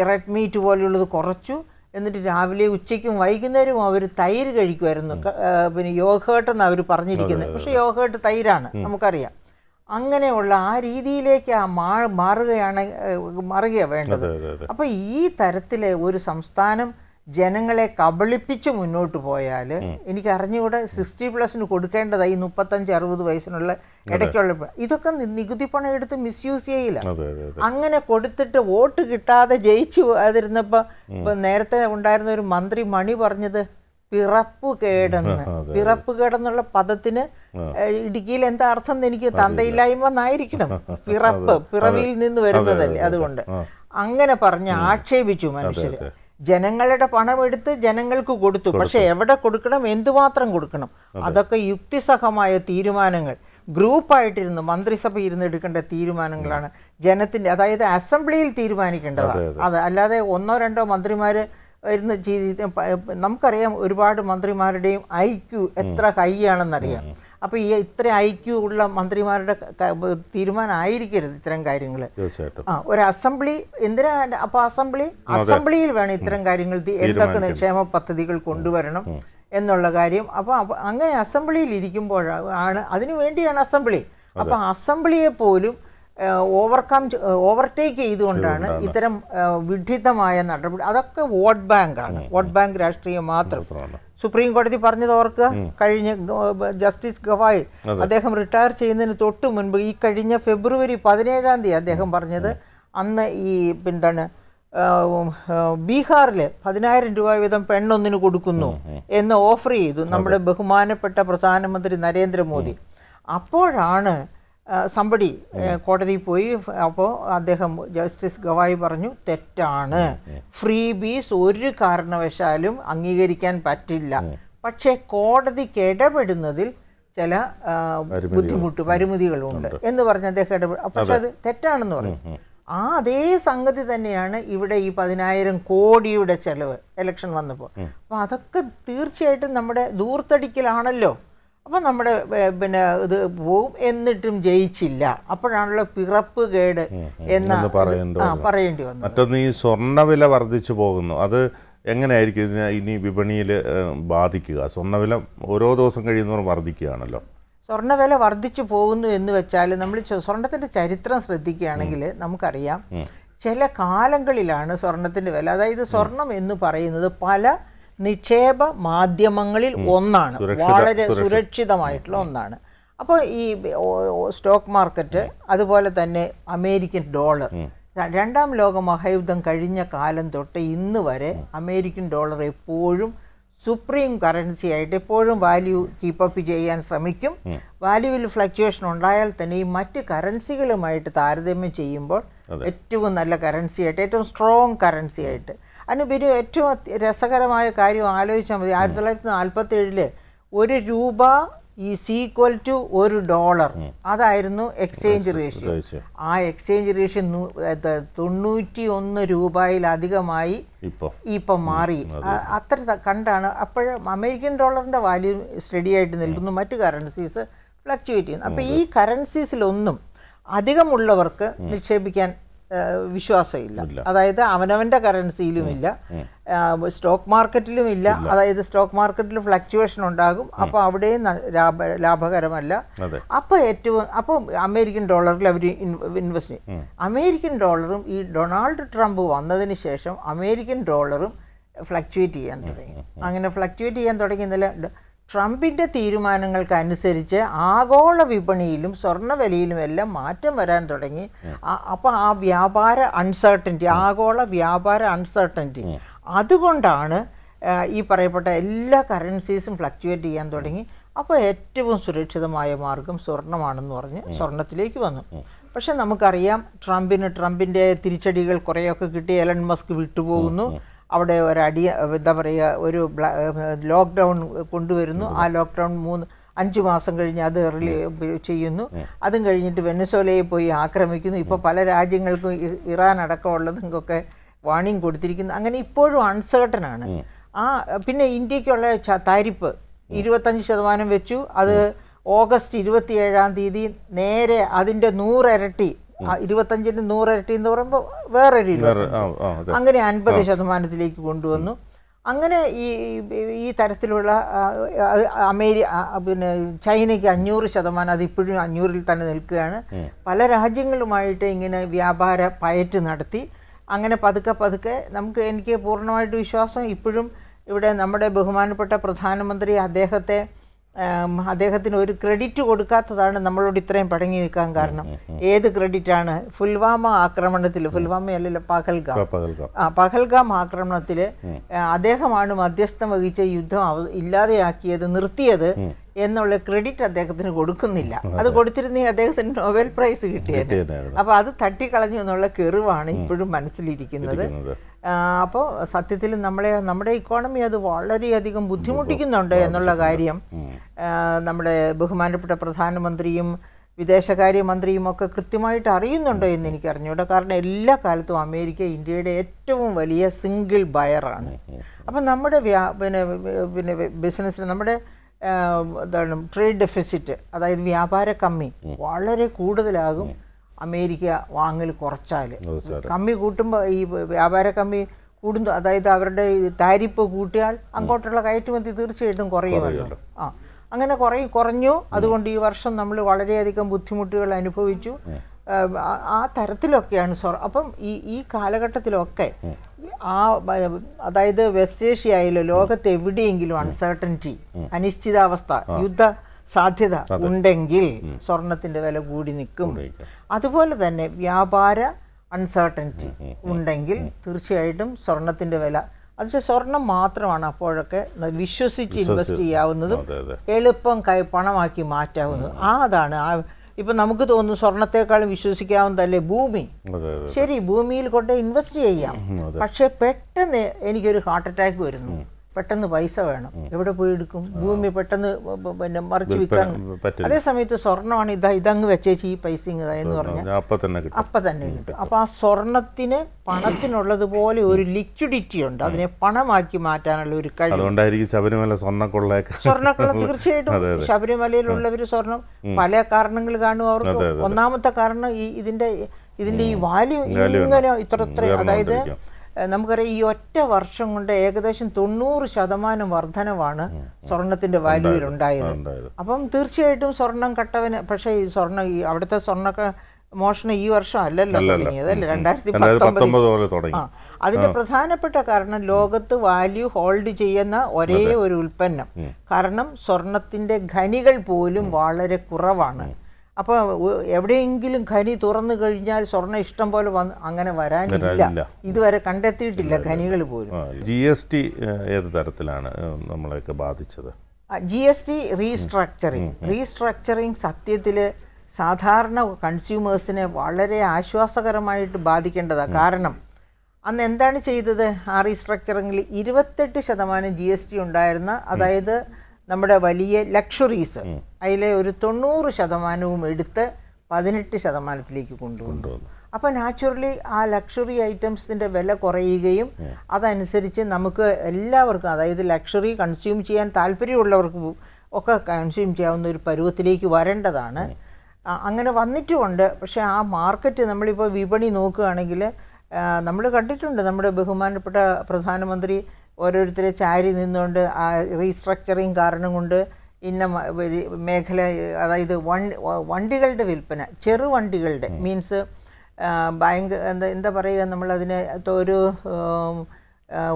റെഡ് മീറ്റ് പോലെയുള്ളത് കുറച്ചു. എന്നിട്ട് രാവിലെ ഉച്ചയ്ക്കും വൈകുന്നേരവും അവർ തൈര് കഴിക്കുമായിരുന്നു. പിന്നെ യോഗേട്ട് എന്ന് അവർ പറഞ്ഞിരിക്കുന്നത് പക്ഷേ യോഗേട്ട് തൈരാണ്. നമുക്കറിയാം. അങ്ങനെയുള്ള ആ രീതിയിലേക്ക് ആ മാ മാറുകയാണ് മാറുകയാണ് വേണ്ടത്. അപ്പോൾ ഈ തരത്തിലെ ഒരു സംസ്ഥാനം ജനങ്ങളെ കബളിപ്പിച്ച് മുന്നോട്ട് പോയാൽ എനിക്ക് അറിഞ്ഞുകൂടെ സിക്സ്റ്റി പ്ലസിന് കൊടുക്കേണ്ടതായി മുപ്പത്തഞ്ച് അറുപത് വയസ്സിനുള്ള ഇടയ്ക്കുള്ള ഇതൊക്കെ നികുതി പണം എടുത്ത് മിസ്യൂസ് ചെയ്യില്ല അങ്ങനെ കൊടുത്തിട്ട് വോട്ട് കിട്ടാതെ ജയിച്ചു അതിരുന്നപ്പോൾ ഇപ്പം നേരത്തെ ഉണ്ടായിരുന്ന ഒരു മന്ത്രി മണി പറഞ്ഞത് പിറപ്പ് കേടെന്ന്. പിറപ്പ് കേടെന്നുള്ള പദത്തിന് ഇടുക്കിയിൽ എന്താ അർത്ഥം എന്ന് എനിക്ക് തന്തയില്ലായ്മ എന്നായിരിക്കണം. പിറപ്പ് പിറവിയിൽ നിന്ന് വരുന്നതല്ലേ അതുകൊണ്ട്. അങ്ങനെ പറഞ്ഞ് ആക്ഷേപിച്ചു മനുഷ്യർ ജനങ്ങളുടെ പണം എടുത്ത് ജനങ്ങൾക്ക് കൊടുത്തു. പക്ഷെ എവിടെ കൊടുക്കണം എന്തുമാത്രം കൊടുക്കണം? അതൊക്കെ യുക്തിസഹമായ തീരുമാനങ്ങൾ. ഗ്രൂപ്പായിട്ടിരുന്ന് മന്ത്രിസഭ ഇരുന്ന് എടുക്കേണ്ട തീരുമാനങ്ങളാണ് ജനത്തിന്റെ അതായത് അസംബ്ലിയിൽ തീരുമാനിക്കേണ്ടതാണ്. അത് അല്ലാതെ ഒന്നോ രണ്ടോ മന്ത്രിമാര് ഇരുന്ന് ചെയ്ത് പ- നമുക്കറിയാം ഒരുപാട് മന്ത്രിമാരുടെയും ഐ ക്യു എത്ര ഹൈ ആണെന്നറിയാം അപ്പോൾ ഈ ഇത്ര ഐ ക്യു ഉള്ള മന്ത്രിമാരുടെ തീരുമാനമായിരിക്കരുത് ഇത്തരം കാര്യങ്ങൾ ആ ഒരു അസംബ്ലി എന്തിനാ അപ്പൊ അസംബ്ലി? അസംബ്ലിയിൽ വേണം ഇത്തരം കാര്യങ്ങൾ എന്തൊക്കെ നിക്ഷേമ പദ്ധതികൾ കൊണ്ടുവരണം എന്നുള്ള കാര്യം. അപ്പോൾ അപ്പൊ അങ്ങനെ അസംബ്ലിയിൽ ഇരിക്കുമ്പോഴാണ് ആണ് അതിനു വേണ്ടിയാണ് അസംബ്ലി. അപ്പൊ അസംബ്ലിയെ പോലും ഓവർകം ഓവർടേക്ക് ചെയ്തുകൊണ്ടാണ് ഇത്തരം വിഡിതമായ നടപടി. അതൊക്കെ വോട്ട് ബാങ്കാണ്. വോട്ട് ബാങ്ക് രാഷ്ട്രീയം മാത്രം. സുപ്രീം കോടതി പറഞ്ഞത് ഓർക്കുക? കഴിഞ്ഞ ജസ്റ്റിസ് ഗവായ് അദ്ദേഹം റിട്ടയർ ചെയ്യുന്നതിന് തൊട്ട് മുൻപ് ഈ കഴിഞ്ഞ ഫെബ്രുവരി പതിനേഴാം തീയതി അദ്ദേഹം പറഞ്ഞത് അന്ന് ഈ എന്താണ് ബീഹാറിൽ പതിനായിരം രൂപ വീതം പെണ്ണൊന്നിന് കൊടുക്കുന്നു എന്ന് ഓഫർ ചെയ്തു നമ്മുടെ ബഹുമാനപ്പെട്ട പ്രധാനമന്ത്രി നരേന്ദ്രമോദി. അപ്പോഴാണ് സമ്പടി കോടതിയിൽ പോയി അപ്പോൾ അദ്ദേഹം ജസ്റ്റിസ് ഗവായി പറഞ്ഞു തെറ്റാണ്. ഫ്രീ ബീസ് ഒരു കാരണവശാലും അംഗീകരിക്കാൻ പറ്റില്ല. പക്ഷേ കോടതിക്ക് ഇടപെടുന്നതിൽ ചില ബുദ്ധിമുട്ട് പരിമിതികളുണ്ട് എന്ന് പറഞ്ഞ് അദ്ദേഹം ഇടപെടും പക്ഷെ അത്. തെറ്റാണെന്ന് പറഞ്ഞു ആ അതേ സംഗതി തന്നെയാണ് ഇവിടെ ഈ പതിനായിരം കോടിയുടെ ചെലവ് ഇലക്ഷൻ വന്നപ്പോൾ. അപ്പോൾ അതൊക്കെ തീർച്ചയായിട്ടും നമ്മുടെ ദൂർത്തടിക്കലാണല്ലോ അപ്പം നമ്മുടെ പിന്നെ ഇത് പോവും എന്നിട്ടും ജയിച്ചില്ല. അപ്പോഴാണല്ലോ പിറപ്പ് കേട് എന്ന പറയേണ്ടി വന്നു. മറ്റൊന്ന് ഈ സ്വർണവില വർദ്ധിച്ചു പോകുന്നു. അത് എങ്ങനെയായിരിക്കും ഇതിനെ ഇനി വിപണിയിൽ ബാധിക്കുക? സ്വർണവില ഓരോ ദിവസം കഴിയുന്നവർ വർദ്ധിക്കുകയാണല്ലോ. സ്വർണവില വർദ്ധിച്ചു പോകുന്നു എന്ന് വെച്ചാൽ നമ്മൾ സ്വർണത്തിന്റെ ചരിത്രം ശ്രദ്ധിക്കുകയാണെങ്കിൽ നമുക്കറിയാം ചില കാലങ്ങളിലാണ് സ്വർണത്തിന്റെ വില. അതായത് സ്വർണം എന്ന് പറയുന്നത് പല നിക്ഷേപ മാധ്യമങ്ങളിൽ ഒന്നാണ്. വളരെ സുരക്ഷിതമായിട്ടുള്ള ഒന്നാണ്. അപ്പോൾ ഈ സ്റ്റോക്ക് മാർക്കറ്റ് അതുപോലെ തന്നെ അമേരിക്കൻ ഡോളർ. രണ്ടാം ലോക മഹായുദ്ധം കഴിഞ്ഞ കാലം തൊട്ട് ഇന്ന് വരെ അമേരിക്കൻ ഡോളർ എപ്പോഴും സുപ്രീം കറൻസി ആയിട്ട് എപ്പോഴും വാല്യൂ കീപ്പപ്പ് ചെയ്യാൻ ശ്രമിക്കും. വാല്യൂവിൽ ഫ്ലക്ച്വേഷൻ ഉണ്ടായാൽ തന്നെ ഈ മറ്റ് കറൻസികളുമായിട്ട് താരതമ്യം ചെയ്യുമ്പോൾ ഏറ്റവും നല്ല കറൻസി ആയിട്ട് ഏറ്റവും സ്ട്രോങ് കറൻസി ആയിട്ട് അതിന് പിന്നെ ഏറ്റവും രസകരമായ കാര്യം ആലോചിച്ചാൽ മതി. ആയിരത്തി തൊള്ളായിരത്തി നാൽപ്പത്തി ഏഴിൽ ഒരു രൂപ ഈ സീക്വൽ ടു ഒരു ഡോളർ. അതായിരുന്നു എക്സ്ചേഞ്ച് റേഷ്യോ. ആ എക്സ്ചേഞ്ച് റേഷ്യോ തൊണ്ണൂറ്റി ഒന്ന് രൂപയിലധികമായി ഇപ്പൊ. മാറി. അത്ര കണ്ടാണ്. അപ്പോൾ അമേരിക്കൻ ഡോളറിന്റെ വാല്യൂ സ്റ്റഡി ആയിട്ട് നിൽക്കുന്നു. മറ്റു കറൻസീസ് ഫ്ലക്ച്വേറ്റ് ചെയ്യുന്നു. അപ്പോൾ ഈ കറൻസീസിലൊന്നും അധികമുള്ളവർക്ക് നിക്ഷേപിക്കാൻ വിശ്വാസമില്ല. അതായത് അവനവന്റെ കറൻസിയിലുമില്ല സ്റ്റോക്ക് മാർക്കറ്റിലും ഇല്ല. അതായത് സ്റ്റോക്ക് മാർക്കറ്റിൽ ഫ്ലക്ച്വേഷൻ ഉണ്ടാകും. അപ്പോൾ അവിടെയും ലാഭ ലാഭകരമല്ല. അപ്പോൾ ഏറ്റവും അപ്പോൾ അമേരിക്കൻ ഡോളറിൽ അവർ ഇൻവെസ്റ്റ് ചെയ്യും. അമേരിക്കൻ ഡോളറും ഈ ഡൊണാൾഡ് ട്രംപ് വന്നതിന് ശേഷം അമേരിക്കൻ ഡോളറും ഫ്ലക്ച്വേറ്റ് ചെയ്യാൻ തുടങ്ങി. അങ്ങനെ ഫ്ലക്ച്വേറ്റ് ചെയ്യാൻ തുടങ്ങി ഇന്നലെ. ട്രംപിന്റെ തീരുമാനങ്ങൾക്കനുസരിച്ച് ആഗോള വിപണിയിലും സ്വർണവിലയിലുമെല്ലാം മാറ്റം വരാൻ തുടങ്ങി. അപ്പോൾ ആ വ്യാപാര അൺസർട്ടന്റി ആഗോള വ്യാപാര അൺസർട്ടന്റി അതുകൊണ്ടാണ് ഈ പറയപ്പെട്ട എല്ലാ കറൻസീസും ഫ്ലക്ച്വേറ്റ് ചെയ്യാൻ തുടങ്ങി. അപ്പോൾ ഏറ്റവും സുരക്ഷിതമായ മാർഗം സ്വർണമാണെന്ന് പറഞ്ഞ് സ്വർണത്തിലേക്ക് വന്നു. പക്ഷെ നമുക്കറിയാം ട്രംപിന് ട്രംപിന്റെ തിരിച്ചടികൾ കുറേയൊക്കെ കിട്ടി എലൺ മസ്ക് വിട്ടുപോകുന്നു. അവിടെ ഒരടി എന്താ പറയുക ഒരു ലോക്ക്ഡൗൺ കൊണ്ടുവരുന്നു. ആ ലോക്ക്ഡൗൺ മൂന്ന് അഞ്ച് മാസം കഴിഞ്ഞ് അത് റിലീ ചെയ്യുന്നു. അതും കഴിഞ്ഞിട്ട് വെനസോലയെ പോയി ആക്രമിക്കുന്നു. ഇപ്പോൾ പല രാജ്യങ്ങൾക്കും ഇറാൻ അടക്കമുള്ളതൊക്കെ വാണിംഗ് കൊടുത്തിരിക്കുന്നു. അങ്ങനെ ഇപ്പോഴും അൺസേർട്ടനാണ് ആ പിന്നെ ഇന്ത്യക്കുള്ള താരിപ്പ് ഇരുപത്തഞ്ച് ശതമാനം വെച്ചു. അത് ഓഗസ്റ്റ് ഇരുപത്തിയേഴാം തീയതി നേരെ അതിന്റെ നൂറിരട്ടി ഇരുപത്തഞ്ചിന്റെ നൂറിരട്ടി എന്ന് പറയുമ്പോൾ വേറൊരു ഇരുപത്തഞ്ച്. അതെ. അങ്ങനെ അൻപത് ശതമാനത്തിലേക്ക് കൊണ്ടുവന്നു. അങ്ങനെ ഈ ഈ തരത്തിലുള്ള അമേരി പിന്നെ ചൈനയ്ക്ക് അഞ്ഞൂറ് ശതമാനം അത് ഇപ്പോഴും അഞ്ഞൂറിൽ തന്നെ നിൽക്കുകയാണ്. പല രാജ്യങ്ങളുമായിട്ട് ഇങ്ങനെ വ്യാപാര പയറ്റ് നടത്തി. അങ്ങനെ പതുക്കെ പതുക്കെ നമുക്ക് എനിക്ക് പൂർണമായിട്ട് വിശ്വാസം ഇപ്പോഴും ഇവിടെ നമ്മുടെ ബഹുമാനപ്പെട്ട പ്രധാനമന്ത്രി അദ്ദേഹത്തെ അദ്ദേഹത്തിന് ഒരു ക്രെഡിറ്റ് കൊടുക്കാത്തതാണ് നമ്മളോട് ഇത്രയും പടങ്ങി നിൽക്കാൻ കാരണം. ഏത് ക്രെഡിറ്റ് ആണ്? ഫുൽവാമ ആക്രമണത്തിൽ ഫുൽവാമ അല്ലല്ലോ പഹൽഗാം. ആ പഹൽഗാം ആക്രമണത്തിൽ അദ്ദേഹമാണ് മധ്യസ്ഥം വഹിച്ച യുദ്ധം ഇല്ലാതെയാക്കിയത് നിർത്തിയത് എന്നുള്ള ക്രെഡിറ്റ് അദ്ദേഹത്തിന് കൊടുക്കുന്നില്ല. അത്. കൊടുത്തിരുന്നെങ്കിൽ അദ്ദേഹത്തിന് നോബൽ പ്രൈസ് കിട്ടിയത് അപ്പോൾ അത് തട്ടിക്കളഞ്ഞു എന്നുള്ള കെറിവാണ് ഇപ്പോഴും മനസ്സിലിരിക്കുന്നത്. അപ്പോൾ സത്യത്തിൽ നമ്മളെ നമ്മുടെ ഇക്കോണമി അത് വളരെയധികം ബുദ്ധിമുട്ടിക്കുന്നുണ്ട് എന്നുള്ള കാര്യം നമ്മുടെ ബഹുമാനപ്പെട്ട പ്രധാനമന്ത്രിയും വിദേശകാര്യമന്ത്രിയും ഒക്കെ കൃത്യമായിട്ട് അറിയുന്നുണ്ടോ എന്ന് എനിക്ക് അറിഞ്ഞൂടെ കാരണം എല്ലാ കാലത്തും അമേരിക്ക ഇന്ത്യയുടെ ഏറ്റവും വലിയ സിംഗിൾ ബയറാണ് അപ്പം നമ്മുടെ വ്യാ പിന്നെ പിന്നെ ബിസിനസ്സിന് നമ്മുടെ എന്താണ് ട്രേഡ് ഡെഫിസിറ്റ് അതായത് വ്യാപാര കമ്മി വളരെ കൂടുതലാകും. അമേരിക്ക വാങ്ങൽ കുറച്ചാൽ കമ്മി കൂട്ടുമ്പോൾ ഈ വ്യാപാര കമ്മി കൂടുന്നു അതായത് അവരുടെ താരിപ്പ് കൂട്ടിയാൽ അങ്ങോട്ടുള്ള കയറ്റുമതി തീർച്ചയായിട്ടും കുറയുമല്ലോ. ആ. അങ്ങനെ കുറയും കുറഞ്ഞു. അതുകൊണ്ട് ഈ വർഷം നമ്മൾ വളരെയധികം ബുദ്ധിമുട്ടുകൾ അനുഭവിച്ചു. ആ- തരത്തിലൊക്കെയാണ് സ്വർ അപ്പം ഈ ഈ കാലഘട്ടത്തിലൊക്കെ ആ അതായത് വെസ്റ്റ് ഏഷ്യയിലോ ലോകത്ത് എവിടെയെങ്കിലും അൺസർട്ടനിറ്റി അനിശ്ചിതാവസ്ഥ യുദ്ധ സാധ്യത ഉണ്ടെങ്കിൽ സ്വർണത്തിന്റെ വില കൂടി നിൽക്കും. അതുപോലെ തന്നെ വ്യാപാര അൺസർട്ടനിറ്റി ഉണ്ടെങ്കിൽ തീർച്ചയായിട്ടും സ്വർണത്തിന്റെ വില അത് സ്വർണം മാത്രമാണ് അപ്പോഴൊക്കെ വിശ്വസിച്ച് ഇൻവെസ്റ്റ് ചെയ്യാവുന്നതും എളുപ്പം കൈ പണമാക്കി മാറ്റാവുന്നതും. ആ അതാണ്. ആ ഇപ്പം നമുക്ക് തോന്നുന്നു സ്വർണത്തെക്കാളും വിശ്വസിക്കാവുന്നതല്ലേ ഭൂമി? ശരി ഭൂമിയിൽ കൊണ്ട് ഇൻവെസ്റ്റ് ചെയ്യാം. പക്ഷേ പെട്ടെന്ന് എനിക്കൊരു ഹാർട്ട് അറ്റാക്ക് വരുന്നു. പെട്ടെന്ന് പൈസ വേണം. എവിടെ പോയി എടുക്കും? ഭൂമി പെട്ടെന്ന് പിന്നെ മറിച്ച് വിൽക്കാൻ അതേ സമയത്ത് സ്വർണമാണ് ഇതാ ഇതങ്ങ് വെച്ചേച്ച് ഈ പൈസ ഇങ്ങനെ എന്ന് പറഞ്ഞാൽ അപ്പൊ തന്നെ കിട്ടും. അപ്പം തന്നെ കിട്ടും. അപ്പോൾ ആ സ്വർണത്തിന് പണത്തിനുള്ളതുപോലെ ഒരു ലിക്വിഡിറ്റി ഉണ്ട്. അതിനെ പണമാക്കി മാറ്റാനുള്ള ഒരു കഴിവ്. അതുകൊണ്ടായിരിക്കും ശബരിമല സ്വർണക്കൊള്ള സ്വർണക്കൊള്ള തീർച്ചയായിട്ടും ശബരിമലയിലുള്ളവർ സ്വർണം പല കാരണങ്ങൾ കാണും അവർക്ക്. ഒന്നാമത്തെ കാരണം ഈ ഇതിന്റെ ഇതിന്റെ ഈ വാല്യൂ ഇങ്ങനെ ഇത്ര അതായത് നമുക്കറിയാം ഈ ഒറ്റ വർഷം കൊണ്ട് ഏകദേശം തൊണ്ണൂറ് ശതമാനം വർധനവാണ് സ്വർണത്തിന്റെ വാല്യൂയിൽ ഉണ്ടായത് അപ്പം തീർച്ചയായിട്ടും സ്വർണം കട്ടവന് പക്ഷേ ഈ സ്വർണം ഈ അവിടുത്തെ സ്വർണ മോഷണം ഈ വർഷം അല്ലല്ലോ തുടങ്ങിയത് അല്ലേ? രണ്ടായിരത്തി പത്തൊമ്പത് ആ അതിന്റെ പ്രധാനപ്പെട്ട കാരണം ലോകത്ത് വാല്യൂ ഹോൾഡ് ചെയ്യുന്ന ഒരേ ഒരു ഉൽപ്പന്നം. കാരണം സ്വർണത്തിന്റെ ഖനികൾ പോലും വളരെ കുറവാണ്. അപ്പോൾ എവിടെയെങ്കിലും ഖനി തുറന്നു കഴിഞ്ഞാൽ സ്വർണ ഇഷ്ടം പോലെ വന്ന് അങ്ങനെ വരാനില്ല. ഇതുവരെ കണ്ടെത്തിയിട്ടില്ല ഖനികൾ പോലും. ജി എസ് ടി ഏത് തരത്തിലാണ് നമ്മളെയൊക്കെ ബാധിച്ചത്? G S T restructuring. Restructuring സത്യത്തിൽ സാധാരണ കൺസ്യൂമേഴ്സിനെ വളരെ ആശ്വാസകരമായിട്ട് ബാധിക്കേണ്ടതാണ് കാരണം അന്ന് എന്താണ് ചെയ്തത് ആ റീസ്ട്രക്ചറിങ്ങിൽ ഇരുപത്തെട്ട് ശതമാനം ജി എസ് ടി ഉണ്ടായിരുന്ന അതായത് നമ്മുടെ വലിയ ലക്ഷറീസ് അതിലെ ഒരു തൊണ്ണൂറ് ശതമാനവും എടുത്ത് പതിനെട്ട് ശതമാനത്തിലേക്ക് കൊണ്ടുവന്നു. അപ്പോൾ നാച്ചുറലി ആ ലക്ഷറി ഐറ്റംസിന്റെ വില കുറയുകയും അതനുസരിച്ച് നമുക്ക് എല്ലാവർക്കും അതായത് ലക്ഷറി കൺസ്യൂം ചെയ്യാൻ താല്പര്യമുള്ളവർക്ക് ഒക്കെ കൺസ്യൂം ചെയ്യാവുന്ന ഒരു പരുവത്തിലേക്ക് വരേണ്ടതാണ്. അങ്ങനെ വന്നിട്ടുമുണ്ട്. പക്ഷേ ആ മാർക്കറ്റ് നമ്മളിപ്പോൾ വിപണി നോക്കുകയാണെങ്കിൽ നമ്മൾ കണ്ടിട്ടുണ്ട് നമ്മുടെ ബഹുമാനപ്പെട്ട പ്രധാനമന്ത്രി ഓരോരുത്തരെ ചാരി നിന്നുകൊണ്ട് ആ റീസ്ട്രക്ചറിങ് കാരണം കൊണ്ട് ഇന്ന മേഖല അതായത് വണ്ടി വണ്ടികളുടെ വിൽപ്പന ചെറുവണ്ടികളുടെ മീൻസ് ബാങ്ക് എന്താ എന്താ പറയുക നമ്മളതിന് ഒരു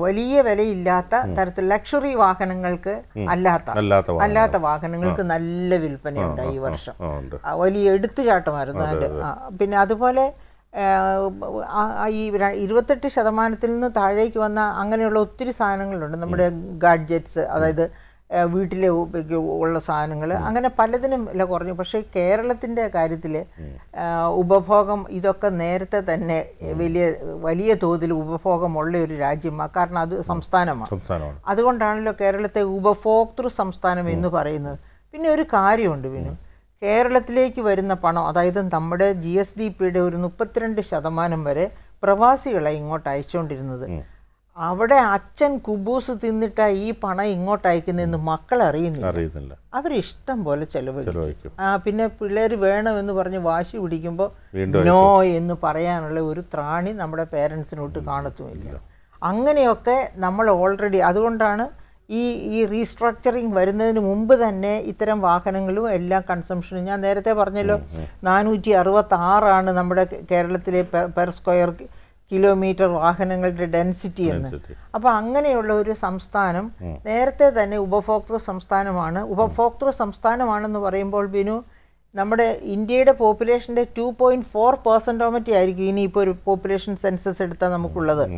വലിയ വിലയില്ലാത്ത തരത്തിൽ ലക്ഷറി വാഹനങ്ങൾക്ക് അല്ലാത്ത അല്ലാത്ത വാഹനങ്ങൾക്ക് നല്ല വിൽപ്പനയുണ്ടായി ഈ വർഷം. വലിയ എടുത്തുചാട്ടമായിരുന്നു അതിന്റെ പിന്നെ അതുപോലെ ഈ ഇരുപത്തെട്ട് ശതമാനത്തിൽ നിന്ന് താഴേക്ക് വന്ന അങ്ങനെയുള്ള ഒത്തിരി സാധനങ്ങളുണ്ട്. നമ്മുടെ ഗാഡ്ജറ്റ്സ് അതായത് വീട്ടിലെ ഉള്ള സാധനങ്ങൾ അങ്ങനെ പലതിനും വില കുറഞ്ഞു. പക്ഷേ കേരളത്തിന്റെ കാര്യത്തിൽ ഉപഭോഗം ഇതൊക്കെ നേരത്തെ തന്നെ വലിയ വലിയ തോതിൽ ഉപഭോഗമുള്ള ഒരു രാജ്യമാണ് കാരണം അത് സംസ്ഥാനമാണ്. അതുകൊണ്ടാണല്ലോ കേരളത്തെ ഉപഭോക്തൃ സംസ്ഥാനം എന്ന് പറയുന്നത്. പിന്നെ ഒരു കാര്യമുണ്ട് പിന്നെ കേരളത്തിലേക്ക് വരുന്ന പണം അതായത് നമ്മുടെ ജി എസ് ഡി പിയുടെ ഒരു മുപ്പത്തിരണ്ട് ശതമാനം വരെ പ്രവാസികളെ ഇങ്ങോട്ട് അയച്ചുകൊണ്ടിരുന്നത്. അവിടെ അച്ഛൻ കുബൂസ് തിന്നിട്ടാ ഈ പണം ഇങ്ങോട്ട് അയക്കുന്നതെന്ന് മക്കൾ അറിയുന്നില്ല. അവർ അവരിഷ്ടം പോലെ ചെലവഴിക്കും. ആ പിന്നെ പിള്ളേർ വേണമെന്ന് പറഞ്ഞ് വാശി പിടിക്കുമ്പോൾ നോ എന്ന് പറയാനുള്ള ഒരു ത്രാണി നമ്മുടെ പേരൻസിനോട്ട് കാണത്തുമില്ല. അങ്ങനെയൊക്കെ നമ്മൾ ഓൾറെഡി അതുകൊണ്ടാണ് ഈ ഈ റീസ്ട്രക്ചറിങ് വരുന്നതിന് മുമ്പ് തന്നെ ഇത്തരം വാഹനങ്ങളും എല്ലാം കൺസംഷനും ഞാൻ നേരത്തെ പറഞ്ഞല്ലോ നാനൂറ്റി അറുപത്തി ആറാണ് നമ്മുടെ കേരളത്തിലെ പെർ സ്ക്വയർ കിലോമീറ്റർ വാഹനങ്ങളുടെ ഡെൻസിറ്റി എന്ന്. അപ്പോൾ അങ്ങനെയുള്ള ഒരു സംസ്ഥാനം നേരത്തെ തന്നെ ഉപഭോക്തൃ സംസ്ഥാനമാണ്. ഉപഭോക്തൃ സംസ്ഥാനമാണെന്ന് പറയുമ്പോൾ ബിനു നമ്മുടെ ഇന്ത്യയുടെ പോപ്പുലേഷന്റെ ടു പോയിന്റ് ഫോർ പെർസെന്റോമറ്റി ആയിരിക്കും ഇനിയിപ്പോൾ ഒരു പോപ്പുലേഷൻ സെൻസസ് എടുത്താൽ നമുക്കുള്ളത്.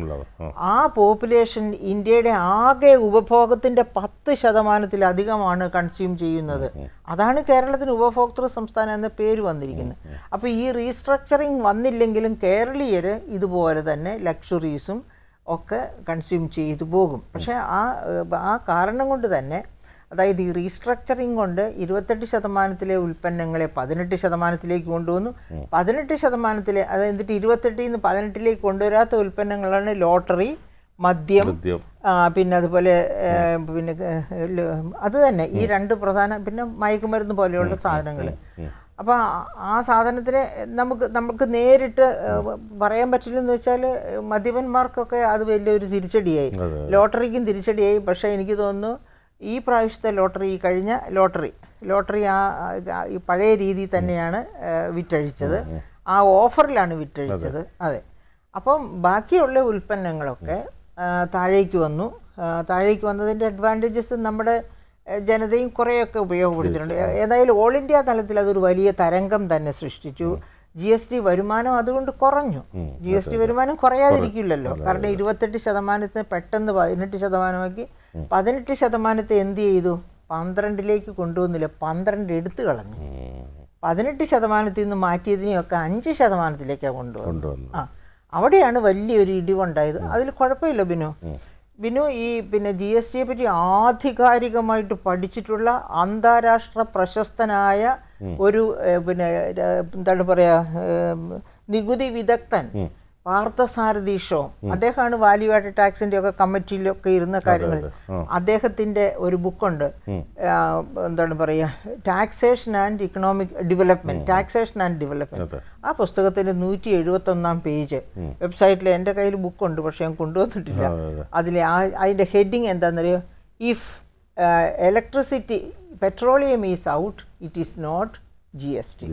ആ. ആ പോപ്പുലേഷൻ ഇന്ത്യയുടെ ആകെ ഉപഭോഗത്തിന്റെ പത്ത് ശതമാനത്തിലധികമാണ് കൺസ്യൂം ചെയ്യുന്നത്. അതാണ് കേരളത്തിന് ഉപഭോക്തൃ സംസ്ഥാനം എന്ന പേര് വന്നിരിക്കുന്നത്. അപ്പോൾ ഈ റീസ്ട്രക്ചറിങ് വന്നില്ലെങ്കിലും കേരളീയർ ഇതുപോലെ തന്നെ ലക്ഷറീസും ഒക്കെ കൺസ്യൂം ചെയ്തു പോകും. പക്ഷേ ആ ആ കാരണം കൊണ്ട് തന്നെ അതായത് ഈ റീസ്ട്രക്ചറിങ് കൊണ്ട് ഇരുപത്തെട്ട് ശതമാനത്തിലെ ഉൽപ്പന്നങ്ങളെ പതിനെട്ട് ശതമാനത്തിലേക്ക് കൊണ്ടുവന്നു. പതിനെട്ട് ശതമാനത്തിലെ അതായത് എന്നിട്ട് ഇരുപത്തെട്ടിൽ നിന്ന് പതിനെട്ടിലേക്ക് കൊണ്ടുവരാത്ത ഉൽപ്പന്നങ്ങളാണ് ലോട്ടറി മദ്യം പിന്നെ അതുപോലെ പിന്നെ അത് തന്നെ. ഈ രണ്ട് പ്രധാന പിന്നെ മയക്കുമരുന്ന് പോലെയുള്ള സാധനങ്ങൾ അപ്പോൾ ആ സാധനത്തിന് നമുക്ക് നമുക്ക് നേരിട്ട് പറയാൻ പറ്റില്ലെന്ന് വെച്ചാൽ മദ്യപന്മാർക്കൊക്കെ അത് വലിയൊരു തിരിച്ചടിയായി. ലോട്ടറിക്കും തിരിച്ചടിയായി. പക്ഷേ എനിക്ക് തോന്നുന്നു ഈ പ്രാവശ്യത്തെ ലോട്ടറി ഈ കഴിഞ്ഞ ലോട്ടറി ലോട്ടറി ആ ഈ പഴയ രീതി തന്നെയാണ് വിറ്റഴിച്ചത്. ആ ഓഫറിലാണ് വിറ്റഴിച്ചത്. അതെ. അപ്പം ബാക്കിയുള്ള ഉൽപ്പന്നങ്ങളൊക്കെ താഴേക്ക് വന്നു. താഴേക്ക് വന്നതിന്റെ അഡ്വാന്റേജസ് നമ്മുടെ ജനതയും കുറേയൊക്കെ ഉപയോഗപ്പെടുത്തിയിട്ടുണ്ട്. ഏതായാലും ഓൾ ഇന്ത്യ തലത്തിൽ അതൊരു വലിയ തരംഗം തന്നെ സൃഷ്ടിച്ചു. ജി എസ് ടി വരുമാനം അതുകൊണ്ട് കുറഞ്ഞു. ജി എസ് ടി വരുമാനം കുറയാതിരിക്കില്ലല്ലോ. കാരണം ഇരുപത്തെട്ട് ശതമാനത്തിന് പെട്ടെന്ന് പതിനെട്ട് ശതമാനമാക്കി പതിനെട്ട് ശതമാനത്തെ എന്ത് ചെയ്തു? പന്ത്രണ്ടിലേക്ക് കൊണ്ടുവന്നില്ല. പന്ത്രണ്ട് എടുത്തു കളഞ്ഞു. പതിനെട്ട് ശതമാനത്തിൽ നിന്ന് മാറ്റിയതിനെയൊക്കെ അഞ്ച് ശതമാനത്തിലേക്കാണ് കൊണ്ടുവന്നത്. കൊണ്ടുവന്നു ആ അവിടെയാണ് വലിയൊരു ഇടിവുണ്ടായത്. അതിൽ കുഴപ്പമില്ല ബിനു. ബിനു ഈ പിന്നെ ജി എസ് ടിയെ പറ്റി ആധികാരികമായിട്ട് പഠിച്ചിട്ടുള്ള അന്താരാഷ്ട്ര പ്രശസ്തനായ ഒരു പിന്നെ എന്താണ് പറയുക നികുതി വിദഗ്ധൻ പാർത്ഥസാരഥി ഷോ അദ്ദേഹമാണ് വാല്യൂ ആഡ് ടാക്സിന്റെ ഒക്കെ കമ്മിറ്റിയിലൊക്കെ ഇരുന്ന കാര്യങ്ങൾ. അദ്ദേഹത്തിന്റെ ഒരു ബുക്കുണ്ട്. എന്താണ് പറയുക taxation and economic development taxation and development ആ പുസ്തകത്തിന്റെ നൂറ്റി എഴുപത്തി ഒന്നാം പേജ് വെബ്സൈറ്റിൽ എന്റെ കയ്യിൽ ബുക്കുണ്ട് പക്ഷെ ഞാൻ കൊണ്ടുവന്നിട്ടില്ല. അതിലെ ആ അതിന്റെ ഹെഡിങ് എന്താണെന്നറിയോ if electricity petroleum is out it is not G S T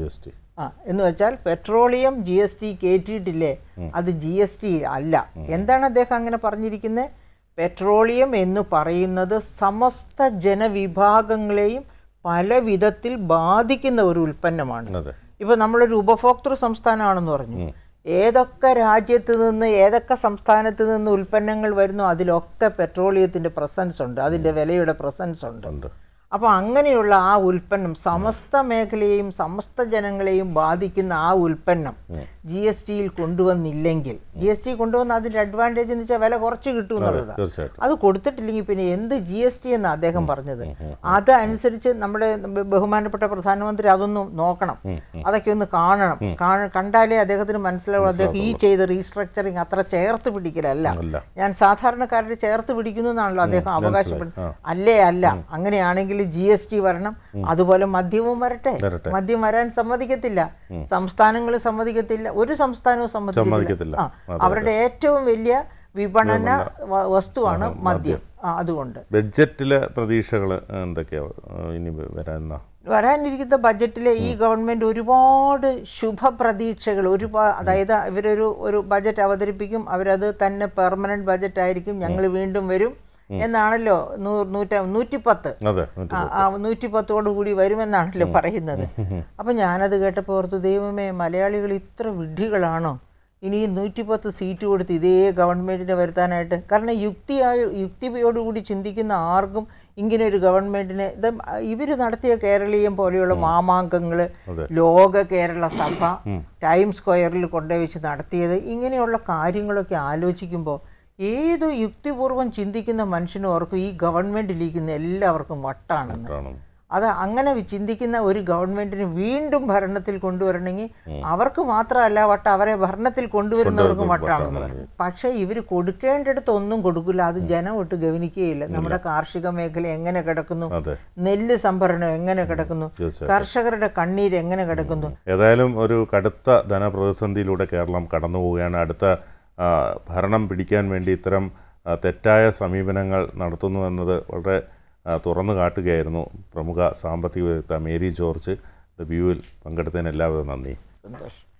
ആ എന്ന് വെച്ചാൽ പെട്രോളിയം ജി എസ് ടി കയറ്റിയിട്ടില്ലേ അത് ജി എസ് ടി അല്ല. എന്താണ് അദ്ദേഹം അങ്ങനെ പറഞ്ഞിരിക്കുന്നത് പെട്രോളിയം എന്ന് പറയുന്നത് സമസ്ത ജനവിഭാഗങ്ങളെയും പല വിധത്തിൽ ബാധിക്കുന്ന ഒരു ഉൽപ്പന്നമാണ്. ഇപ്പൊ നമ്മളൊരു ഉപഭോക്തൃ സംസ്ഥാനമാണെന്ന് പറഞ്ഞു. ഏതൊക്കെ രാജ്യത്ത് നിന്ന് ഏതൊക്കെ സംസ്ഥാനത്ത് നിന്ന് ഉൽപ്പന്നങ്ങൾ വരുന്നു അതിലൊക്കെ പെട്രോളിയത്തിന്റെ പ്രസൻസ് ഉണ്ട്. അതിന്റെ വിലയുടെ പ്രസൻസ് ഉണ്ട്. അപ്പോൾ അങ്ങനെയുള്ള ആ ഉൽപ്പന്നം സമസ്ത മേഖലയെയും സമസ്ത ജനങ്ങളെയും ബാധിക്കുന്ന ആ ഉൽപ്പന്നം ജി എസ് ടിയിൽ കൊണ്ടുവന്നില്ലെങ്കിൽ ജി എസ് ടി കൊണ്ടുവന്ന അതിന്റെ അഡ്വാന്റേജ് എന്ന് വെച്ചാൽ വില കുറച്ച് കിട്ടും എന്നുള്ളതാണ്. അത് കൊടുത്തിട്ടില്ലെങ്കിൽ പിന്നെ എന്ത് ജി എസ് ടി എന്ന് അദ്ദേഹം പറഞ്ഞത്? അതനുസരിച്ച് നമ്മുടെ ബഹുമാനപ്പെട്ട പ്രധാനമന്ത്രി അതൊന്നും നോക്കണം. അതൊക്കെ ഒന്ന് കാണണം. കണ്ടാലേ അദ്ദേഹത്തിന് മനസ്സിലാവും അദ്ദേഹം ഈ ചെയ്ത റീസ്ട്രക്ചറിങ് അത്ര ചേർത്ത് പിടിക്കലല്ല. ഞാൻ സാധാരണക്കാരുടെ ചേർത്ത് പിടിക്കുന്നു എന്നാണല്ലോ അദ്ദേഹം അവകാശപ്പെടുന്നത് അല്ലേ അല്ല. അങ്ങനെയാണെങ്കിൽ ജി എസ് ടി വരണം. അതുപോലെ മദ്യവും വരട്ടെ. മദ്യം വരാൻ സമ്മതിക്കത്തില്ല. സംസ്ഥാനങ്ങൾ സമ്മതിക്കത്തില്ല. ഒരു സംസ്ഥാനവും സമ്മതിക്കത്തില്ല. അവരുടെ ഏറ്റവും വലിയ വിപണന വസ്തുവാണ് മദ്യം. അതുകൊണ്ട്. ബഡ്ജറ്റിലെ പ്രതീക്ഷകൾ എന്തൊക്കെയാണ് ഇനി വരാന്ന വരാനിരിക്കുന്ന ബജറ്റിലെ ഈ ഗവൺമെന്റ് ഒരുപാട് ശുഭപ്രതീക്ഷകൾ ഒരുപാട് അതായത് ഇവരൊരു ഒരു ബജറ്റ് അവതരിപ്പിക്കും അവരത് തന്നെ പെർമനന്റ് ബജറ്റ് ആയിരിക്കും ഞങ്ങൾ വീണ്ടും വരും. എന്നാണല്ലോ നൂറ്റ നൂറ്റിപ്പത്ത്. നൂറ്റിപ്പത്തോടു കൂടി വരുമെന്നാണല്ലോ പറയുന്നത്. അപ്പം ഞാനത് കേട്ടപ്പോൾ ഓർത്തു ദൈവമേ മലയാളികൾ ഇത്ര വിഡ്ഢികളാണോ? ഇനി നൂറ്റിപ്പത്ത് സീറ്റ് കൊടുത്ത് ഇതേ ഗവൺമെന്റിനെ വരുത്താനായിട്ട്. കാരണം യുക്തിയായ യുക്തിയോടുകൂടി ചിന്തിക്കുന്ന ആർക്കും ഇങ്ങനെ ഒരു ഗവൺമെന്റിനെ ഇത് ഇവർ നടത്തിയ കേരളീയം പോലെയുള്ള മാമാങ്കങ്ങൾ ലോക കേരള സഭ ടൈം സ്ക്വയറിൽ കൊണ്ടുവച്ച് നടത്തിയത് ഇങ്ങനെയുള്ള കാര്യങ്ങളൊക്കെ ആലോചിക്കുമ്പോൾ ഏത് യുക്തിപൂർവം ചിന്തിക്കുന്ന മനുഷ്യനും ഓർക്കും ഈ ഗവൺമെന്റിലിരിക്കുന്ന എല്ലാവർക്കും വട്ടാണ്. അത് അങ്ങനെ ചിന്തിക്കുന്ന ഒരു ഗവൺമെന്റിന് വീണ്ടും ഭരണത്തിൽ കൊണ്ടുവരണമെങ്കിൽ അവർക്ക് മാത്രമല്ല വട്ട അവരെ ഭരണത്തിൽ കൊണ്ടുവരുന്നവർക്കും വട്ടാണെന്ന് പറയും. പക്ഷേ ഇവർ കൊടുക്കേണ്ടിടത്ത് ഒന്നും കൊടുക്കില്ല അത് ജനം ഒട്ട് ഗവനിക്കുകയില്ല. നമ്മുടെ കാർഷിക മേഖല എങ്ങനെ കിടക്കുന്നു? നെല്ല് സംഭരണം എങ്ങനെ കിടക്കുന്നു? കർഷകരുടെ കണ്ണീര് എങ്ങനെ കിടക്കുന്നു? ഏതായാലും ഒരു കടുത്ത ധനപ്രതിസന്ധിയിലൂടെ കേരളം കടന്നു പോവുകയാണ് അടുത്ത ഭരണം പിടിക്കാൻ വേണ്ടി ഇത്തരം തെറ്റായ സമീപനങ്ങൾ നടത്തുന്നു എന്നത് വളരെ തുറന്നു കാട്ടുകയായിരുന്നു പ്രമുഖ സാമ്പത്തിക വിദഗ്ധ മേരി ജോർജ്. ദ വ്യൂവിൽ പങ്കെടുത്തതിന് എല്ലാവിധ നന്ദി. സന്തോഷം.